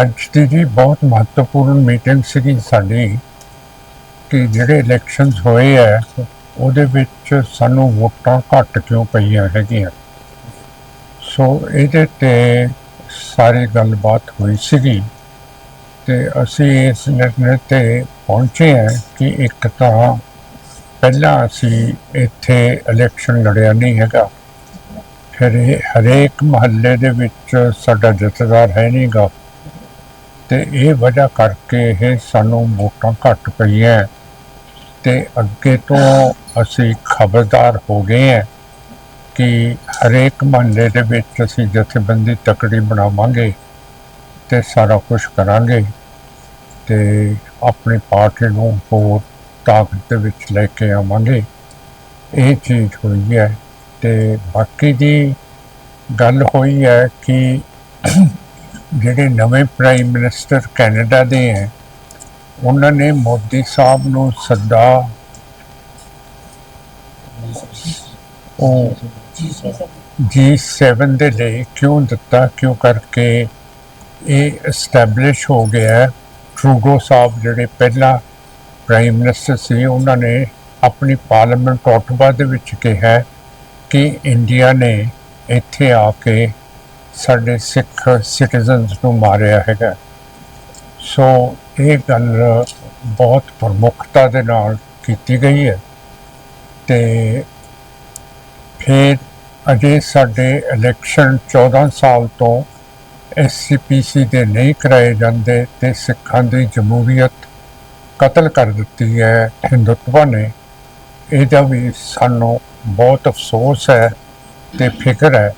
ਅੱਜ ਦੀ ਜੀ ਬਹੁਤ ਮਹੱਤਵਪੂਰਨ ਮੀਟਿੰਗ ਸੀਗੀ ਸਾਡੀ ਕਿ ਜਿਹੜੇ ਇਲੈਕਸ਼ਨਸ ਹੋਏ ਆ, ਉਹਦੇ ਵਿੱਚ ਸਾਨੂੰ ਵੋਟਾਂ ਘੱਟ ਕਿਉਂ ਪਈਆਂ ਹੈਗੀਆਂ? ਸੋ ਇਹਦੇ ਤੇ ਸਾਰੀ ਗੱਲਬਾਤ ਹੋਈ ਸੀਗੀ ਤੇ ਅਸੀਂ ਇਸ ਨਿਰਣੇ ਤੇ ਪਹੁੰਚੇ ਹਾਂ ਕਿ ਇੱਕ ਤਾਂ ਪਹਿਲਾਂ ਅਸੀਂ ਇੱਥੇ ਇਲੈਕਸ਼ਨ ਲੜਿਆ ਨਹੀਂ ਹੈਗਾ। ਹਰੇ, ਹਰੇਕ ਮਹੱਲੇ ਦੇ ਵਿੱਚ ਸਾਡਾ ਜਥੇਦਾਰ ਹੈ ਨਹੀਂਗਾ। ਤੇ ਇਹ ਵਜ੍ਹਾ ਕਰਕੇ ਇਹ ਸਾਨੂੰ ਵੋਟਾਂ ਘੱਟ ਪਈਆਂ। ਤੇ ਅੱਗੇ ਤੋਂ ਅਸੀਂ ਖਬਰਦਾਰ ਹੋ ਗਏ ਹਾਂ ਕਿ ਹਰੇਕ ਮਹੱਲੇ ਦੇ ਵਿੱਚ ਅਸੀਂ ਜਥੇਬੰਦੀ ਤਕੜੀ ਬਣਾਵਾਂਗੇ ਤੇ ਸਾਰਾ ਕੁਝ ਕਰਾਂਗੇ ਤੇ ਆਪਣੀ ਪਾਰਟੀ ਨੂੰ ਹੋਰ ਤਾਕਤ ਦੇ ਵਿੱਚ ਲੈ ਕੇ ਆਵਾਂਗੇ। ਇਹ ਚੀਜ਼ ਹੋਈ ਹੈ। ਤੇ ਬਾਕੀ ਦੀ ਗੱਲ ਹੋਈ ਹੈ ਕਿ ਜਿਹੜੇ ਨਵੇਂ ਪ੍ਰਾਈਮ ਮਿਨਿਸਟਰ ਕੈਨੇਡਾ ਦੇ ਹੈ, ਉਹਨਾਂ ਨੇ ਮੋਦੀ ਸਾਹਿਬ ਨੂੰ ਸੱਦਾ ਉਹ G7 ਦੇ ਲਈ ਕਿਉਂ ਦਿੱਤਾ, ਕਿਉਂ ਕਰਕੇ ਇਹ ਐਸਟੈਬਲਿਸ਼ ਹੋ ਗਿਆ ਟਰੂਡੋ ਸਾਹਿਬ ਜਿਹੜੇ ਪਹਿਲਾਂ ਪ੍ਰਾਈਮ ਮਿਨਿਸਟਰ ਸੀ, ਉਹਨਾਂ ਨੇ ਆਪਣੀ ਪਾਰਲੀਮੈਂਟ ਓਟਵਾ ਦੇ ਵਿੱਚ ਕਿਹਾ ਕਿ ਇੰਡੀਆ ਨੇ ਇੱਥੇ ਆ ਕੇ ਸਾਡੇ ਸਿੱਖ ਸਿਟੀਜ਼ਨਸ ਨੂੰ ਮਾਰਿਆ ਹੈਗਾ। ਸੋ ਇਹ ਗੱਲ ਬਹੁਤ ਪ੍ਰਮੁੱਖਤਾ ਦੇ ਨਾਲ ਕੀਤੀ ਗਈ ਹੈ ਤੇ ਫਿਰ ਅਜੇ ਸਾਡੇ ਇਲੈਕਸ਼ਨ 14 ਸਾਲ ਤੋਂ ਐਸਸੀਪੀਸੀ ਦੇ ਨਹੀਂ ਕਰਾਏ ਜਾਂਦੇ ਤੇ ਸਿੱਖਾਂ ਦੀ ਜਮਹੂਰੀਅਤ ਕਤਲ ਕਰ ਦਿੱਤੀ ਹੈ ਹਿੰਦੁੱਤਵਾ ਨੇ। ਇਹਦਾ ਵੀ ਸਾਨੂੰ ਬਹੁਤ ਅਫਸੋਸ ਹੈ ਤੇ ਫਿਕਰ ਹੈ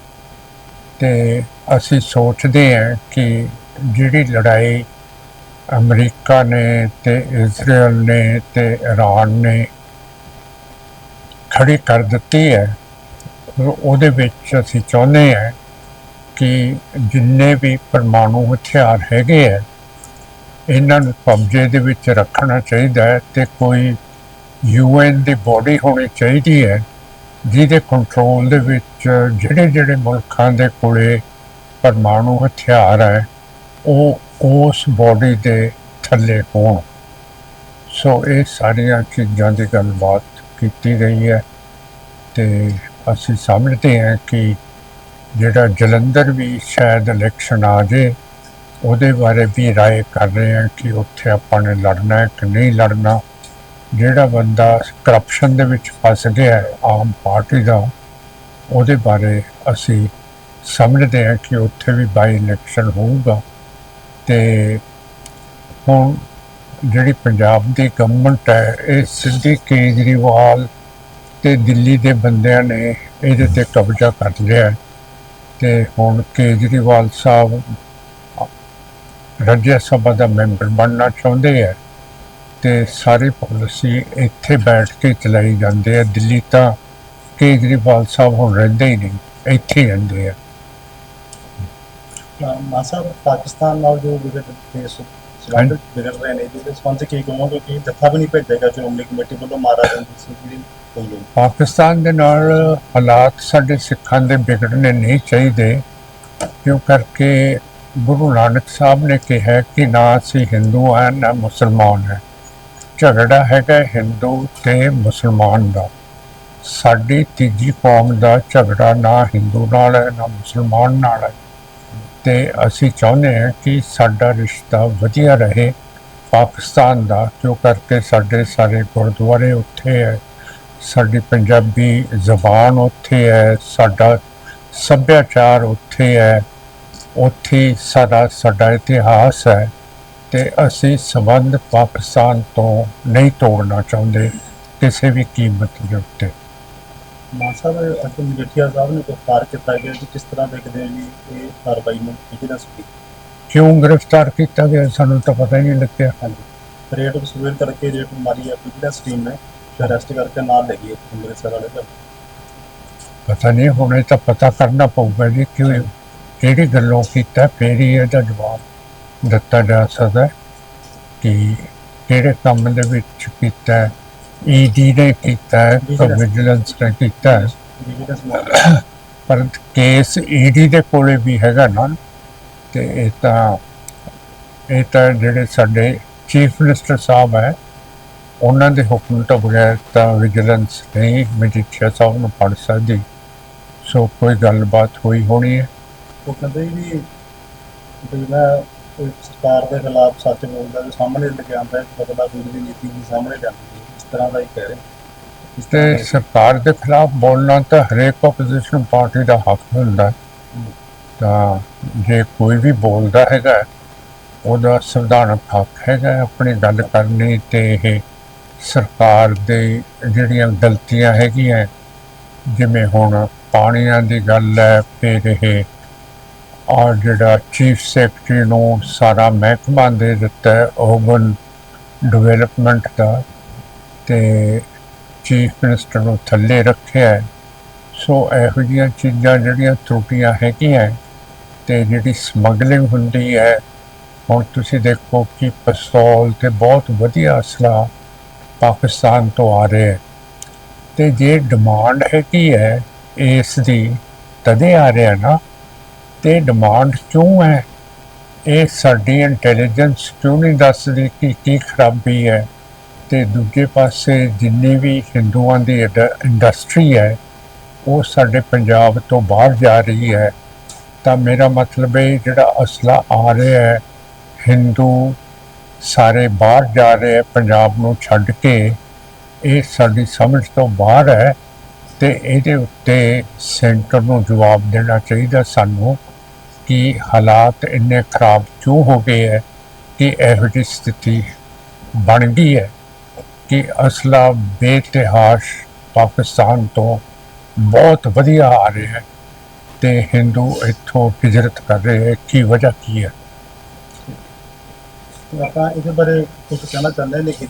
ਤੇ ਅਸੀਂ ਸੋਚਦੇ ਹਾਂ ਕਿ ਜਿਹੜੀ ਲੜਾਈ ਅਮਰੀਕਾ ਨੇ ਤੇ ਇਜ਼ਰਾਈਲ ਨੇ ਤੇ ਇਰਾਨ ਨੇ ਖੜੀ ਕਰ ਦਿੱਤੀ ਹੈ ਉਹਦੇ ਵਿੱਚ ਅਸੀਂ ਚਾਹੁੰਦੇ ਹਾਂ ਕਿ ਜਿੰਨੇ ਵੀ ਪਰਮਾਣੂ ਹਥਿਆਰ ਹੈਗੇ ਹੈ, ਇਹਨਾਂ ਨੂੰ ਕਬਜ਼ੇ ਦੇ ਵਿੱਚ ਰੱਖਣਾ ਚਾਹੀਦਾ ਹੈ ਤੇ ਕੋਈ ਯੂਐਨ ਦੀ ਬੋਡੀ ਹੋਣੀ ਚਾਹੀਦੀ ਹੈ ਜਿਹਦੇ ਕੰਟਰੋਲ ਦੇ ਵਿੱਚ ਜਿਹੜੇ ਜਿਹੜੇ ਮੁਲਕਾਂ ਦੇ ਕੋਲੇ ਪਰਮਾਣੂ ਹਥਿਆਰ ਹੈ, ਉਹ ਉਸ ਬੋਡੀ ਦੇ ਥੱਲੇ ਹੋਣ। ਸੋ ਇਹ ਸਾਰੀਆਂ ਚੀਜ਼ਾਂ ਦੀ ਗੱਲਬਾਤ ਕੀਤੀ ਗਈ ਹੈ ਤੇ ਅਸੀਂ ਸਮਝਦੇ ਹਾਂ ਕਿ ਜਿਹੜਾ ਜਲੰਧਰ ਵੀ ਸ਼ਾਇਦ ਇਲੈਕਸ਼ਨ ਆ ਜੇ, ਉਹਦੇ ਬਾਰੇ ਵੀ ਰਾਏ ਕਰ ਰਹੇ ਹਾਂ ਕਿ ਉੱਥੇ ਆਪਾਂ ਨੇ ਲੜਨਾ ਹੈ ਕਿ ਨਹੀਂ ਲੜਨਾ। ਜਿਹੜਾ ਬੰਦਾ ਕਰਪਸ਼ਨ ਦੇ ਵਿੱਚ ਫਸ ਗਿਆ ਹੈ, ਆਮ ਪਾਰਟੀ ਦਾ, ਉਹਦੇ ਬਾਰੇ ਅਸੀਂ ਸਮਝਦੇ ਹਾਂ ਕਿ ਉੱਥੇ ਵੀ ਬਾਈ ਇਲੈਕਸ਼ਨ ਹੋਊਗਾ। ਤੇ ਹੁਣ ਜਿਹੜੀ ਪੰਜਾਬ ਦੀ ਗਵਰਨਮੈਂਟ ਹੈ, ਇਹ ਸਿੱਧੀ ਕੇਜਰੀਵਾਲ ਤੇ ਦਿੱਲੀ ਦੇ ਬੰਦਿਆਂ ਨੇ ਇਹਦੇ ਤੇ ਕਬਜ਼ਾ ਕਰ ਲਿਆ ਹੈ। ਤੇ ਹੁਣ ਕੇਜਰੀਵਾਲ ਸਾਹਿਬ ਰਾਜ ਸਭਾ ਦਾ ਮੈਂਬਰ ਬਣਨਾ ਚਾਹੁੰਦੇ ਹੈ ਤੇ ਸਾਰੀ ਪਾਲਿਸੀ ਇੱਥੇ ਬੈਠ ਕੇ ਚਲਾਈ ਜਾਂਦੇ ਆ। ਦਿੱਲੀ ਤਾਂ ਕੇਜਰੀਵਾਲ ਸਾਹਿਬ ਹੁਣ ਰਹਿੰਦੇ ਹੀ ਨਹੀਂ ਇੱਥੇ ਹੀ ਰਹਿੰਦੇ ਆ। ਮਾਸਾ ਪਾਕਿਸਤਾਨ ਨਾਲ ਜੋ ਵਿਗੜ ਰਹੇ ਨੇ ਜਿਹਦੇ ਸੰਬੰਧ ਕੀ ਕਹੋਗੇ ਕਿ ਜੱਥਾ ਵੀ ਨਹੀਂ ਭੇਜੇਗਾ ਸ਼੍ਰੋਮਣੀ ਕਮੇਟੀ ਵੱਲੋਂ ਮਾਰਾ ਜਾਂਦਾ ਸੀ ਜਿਹੜੀ ਬੋਲੋ ਪਾਕਿਸਤਾਨ ਦੇ ਨਾਲ ਹਾਲਾਤ ਸਾਡੇ ਸਿੱਖਾਂ ਦੇ ਵਿਗੜਨੇ ਨਹੀਂ ਚਾਹੀਦੇ ਕਿਉਂ ਕਰਕੇ ਗੁਰੂ ਨਾਨਕ ਸਾਹਿਬ ਨੇ ਕਿਹਾ ਕਿ ਨਾ ਅਸੀਂ ਹਿੰਦੂ ਹਾਂ ਨਾ ਮੁਸਲਮਾਨ ਹੈ। ਝਗੜਾ ਹੈਗਾ ਹਿੰਦੂ ਤੇ ਮੁਸਲਮਾਨ ਦਾ। ਸਾਡੀ ਤੀਜੀ ਕੌਮ ਦਾ ਝਗੜਾ ਨਾ ਹਿੰਦੂ ਨਾਲ ਹੈ, ਨਾ ਮੁਸਲਮਾਨ ਨਾਲ ਹੈ। ਤੇ ਅਸੀਂ ਚਾਹੁੰਦੇ ਹਾਂ ਕਿ ਸਾਡਾ ਰਿਸ਼ਤਾ ਵਧੀਆ ਰਹੇ। ਪਾਕਿਸਤਾਨ ਦਾ ਕਿਉਂ ਕਰਕੇ ਸਾਡੇ ਸਾਰੇ ਗੁਰਦੁਆਰੇ ਉੱਥੇ ਹੈ, ਸਾਡੀ ਪੰਜਾਬੀ ਜ਼ਬਾਨ ਉੱਥੇ ਹੈ, ਸਾਡਾ ਸੱਭਿਆਚਾਰ ਉੱਥੇ ਹੈ, ਉੱਥੇ ਸਾਡਾ ਸਾਡਾ ਇਤਿਹਾਸ ਹੈ। ਤੇ ਅਸੀਂ ਸੰਬੰਧ ਪਾਕਿਸਤਾਨ ਤੋਂ ਨਹੀਂ ਤੋੜਨਾ ਚਾਹੁੰਦੇ ਕਿਸੇ ਵੀ ਕੀਮਤ ਦੇ ਉੱਤੇ। ਮਾਸਾ ਦੇ ਅੱਜ ਮਜੀਠੀਆ ਸਾਹਿਬ ਨੇ ਗ੍ਰਿਫਤਾਰ ਕੀਤਾ ਗਿਆ ਜੀ। ਕਿਸ ਤਰ੍ਹਾਂ ਦੇਖਦੇ ਹੋ ਜੀ ਇਹ ਕਾਰਵਾਈ ਨੂੰ? ਕਿਹਦਾ ਸੁਣੀ ਕਿਉਂ ਗ੍ਰਿਫਤਾਰ ਕੀਤਾ ਗਿਆ? ਸਾਨੂੰ ਤਾਂ ਪਤਾ ਹੀ ਨਹੀਂ ਲੱਗਿਆ। ਹਾਂਜੀ। ਰੇਟ ਵਸੂਲ ਕਰਕੇ ਰੇਟ ਮਾਰੀ ਸਟੀਮ ਨੇ ਅਰੈਸਟ ਕਰਕੇ ਨਾਲ ਲੈ ਗਈ ਅੰਮ੍ਰਿਤਸਰ ਵਾਲੇ ਦਾ ਪਤਾ ਨਹੀਂ ਹੁਣ ਇਹ ਤਾਂ ਪਤਾ ਕਰਨਾ ਪਊਗਾ ਜੀ ਕਿ ਕਿਹੜੀ ਗੱਲੋਂ ਕੀਤਾ ਫਿਰ ਇਹਦਾ ਜਵਾਬ। ਦਿੱਤਾ ਜਾ ਸਕਦਾ ਕਿ ਕਿਹੜੇ ਕੰਮ ਦੇ ਵਿੱਚ ਕੀਤਾ ਈਡੀ ਨੇ ਕੀਤਾ ਹੈ Vigilance. ਵਿਜੀਲੈਂਸ ਨੇ ਕੀਤਾ ਮਾਮਲਾ ਪਰ ਕੇਸ ਈਡੀ ਦੇ ਕੋਲੇ ਵੀ ਹੈਗਾ ਨਾ ਤੇ ਇਹ ਤਾਂ ਇਹ ਤਾਂ ਜਿਹੜੇ ਸਾਡੇ ਚੀਫ ਮਿਨਿਸਟਰ ਸਾਹਿਬ ਹੈ ਉਹਨਾਂ ਦੇ ਹੁਕਮ ਤੋਂ ਬਗੈਰ ਤਾਂ ਵਿਜੀਲੈਂਸ ਨਹੀਂ ਮਜੀਠੀਆ ਸਾਹਿਬ ਨੂੰ ਫੜ ਸਕਦੀ। ਸੋ ਕੋਈ ਗੱਲਬਾਤ ਹੋਈ ਹੋਣੀ ਹੈ? ਉਹ ਕਹਿੰਦੇ ਵੀ ਕੋਈ ਸਰਕਾਰ ਦੇ ਖਿਲਾਫ ਸੱਚ ਬੋਲਦਾ ਤੇ ਸਾਹਮਣੇ ਲੈ ਕੇ ਆਉਂਦਾ ਹੈ ਬਦਲਾ ਦੂਰ ਦੀ ਨੀਤੀ ਵੀ ਸਾਹਮਣੇ ਹੈ ਇਸ ਤਰ੍ਹਾਂ ਦਾ ਹੀ ਕਹਿ ਰਹੇ ਤੇ ਸਰਕਾਰ ਦੇ ਖਿਲਾਫ ਬੋਲਣਾ ਤਾਂ ਹਰੇਕ ਆਪੋਜੀਸ਼ਨ ਪਾਰਟੀ ਦਾ ਹੱਕ ਹੁੰਦਾ। ਤਾਂ ਜੇ ਕੋਈ ਵੀ ਬੋਲਦਾ ਹੈਗਾ ਉਹਦਾ ਸੰਵਿਧਾਨਕ ਹੱਕ ਹੈਗਾ ਆਪਣੀ ਗੱਲ ਕਰਨੀ ਤੇ ਇਹ ਸਰਕਾਰ ਦੇ ਜਿਹੜੀਆਂ ਗਲਤੀਆਂ ਹੈਗੀਆਂ ਜਿਵੇਂ ਹੁਣ ਪਾਣੀਆਂ ਦੀ ਗੱਲ ਹੈ ਫਿਰ ਇਹ ਔਰ ਜਿਹੜਾ ਚੀਫ ਸੈਕਟਰੀ ਨੂੰ ਸਾਰਾ ਮਹਿਕਮਾ ਦੇ ਦਿੱਤਾ ਹੈ ਡਿਵੈਲਪਮੈਂਟ ਦਾ, ਤੇ ਚੀਫ ਮਿਨਿਸਟਰ ਨੂੰ ਥੱਲੇ ਰੱਖਿਆ ਸੋ ਇਹੋ ਜਿਹੀਆਂ ਚੀਜ਼ਾਂ ਜਿਹੜੀਆਂ ਤਰੁੱਟੀਆਂ ਹੈਗੀਆਂ ਤੇ ਜਿਹੜੀ ਸਮਗਲਿੰਗ ਹੁੰਦੀ ਹੈ, ਹੁਣ ਤੁਸੀਂ ਦੇਖੋ ਕਿ ਪਿਸਤੌਲ ਤੇ ਬਹੁਤ ਵਧੀਆ ਅਸਲਾ ਪਾਕਿਸਤਾਨ ਤੋਂ ਆ ਰਿਹਾ ਹੈ। ਤੇ ਜੇ ਡਿਮਾਂਡ ਹੈਗੀ ਹੈ, ਇਸ ਦੀ ਤਦੇ ਆ ਰਿਹਾ ਨਾ ਤੇ ਡਿਮਾਂਡ ਕਿਉਂ ਹੈ? ਇਹ ਸਾਡੀ ਇੰਟੈਲੀਜੈਂਸ ਕਿਉਂ ਨਹੀਂ ਦੱਸਦੀ ਕਿ ਕੀ ਖਰਾਬੀ ਹੈ? ਤੇ ਦੂਜੇ ਪਾਸੇ ਜਿੰਨੀ ਵੀ ਹਿੰਦੂਆਂ ਦੀ ਇੰਡ- ਇੰਡਸਟਰੀ ਹੈ, ਉਹ ਸਾਡੇ ਪੰਜਾਬ ਤੋਂ ਬਾਹਰ ਜਾ ਰਹੀ ਹੈ। ਤਾਂ ਮੇਰਾ ਮਤਲਬ ਹੈ ਜਿਹੜਾ ਅਸਲਾ ਆ ਰਿਹਾ ਹੈ, ਹਿੰਦੂ ਸਾਰੇ ਬਾਹਰ ਜਾ ਰਹੇ ਹੈ, ਪੰਜਾਬ ਨੂੰ ਛੱਡ ਕੇ, ਇਹ ਸਾਡੀ ਸਮਝ ਤੋਂ ਬਾਹਰ ਹੈ। ਤੇ ਇਹਦੇ ਉੱਤੇ ਸੈਂਟਰ ਨੂੰ ਜਵਾਬ ਦੇਣਾ ਚਾਹੀਦਾ ਸਾਨੂੰ। ਕਿ ਹਾਲਾਤ ਇੰਨੇ ਖਰਾਬ ਕਿਉਂ ਹੋ ਗਏ ਹੈ ਕਿ ਇਹੋ ਜਿਹੀ ਸਥਿਤੀ ਬਣ ਗਈ ਹੈ ਕਿ ਅਸਲਾ ਬੇਤਹਾਸ਼ ਪਾਕਿਸਤਾਨ ਤੋਂ ਬਹੁਤ ਵਧੀਆ ਆ ਰਿਹਾ ਹੈ ਤੇ ਹਿੰਦੂ ਇੱਥੋਂ ਹਿਜਰਤ ਕਰ ਰਹੇ ਹੈ, ਕੀ ਵਜ੍ਹਾ ਕੀ ਹੈ? ਆਪਾਂ ਇਹਦੇ ਬਾਰੇ ਕੁਝ ਕਹਿਣਾ ਚਾਹੁੰਦੇ ਨੇ ਕੀਤੀ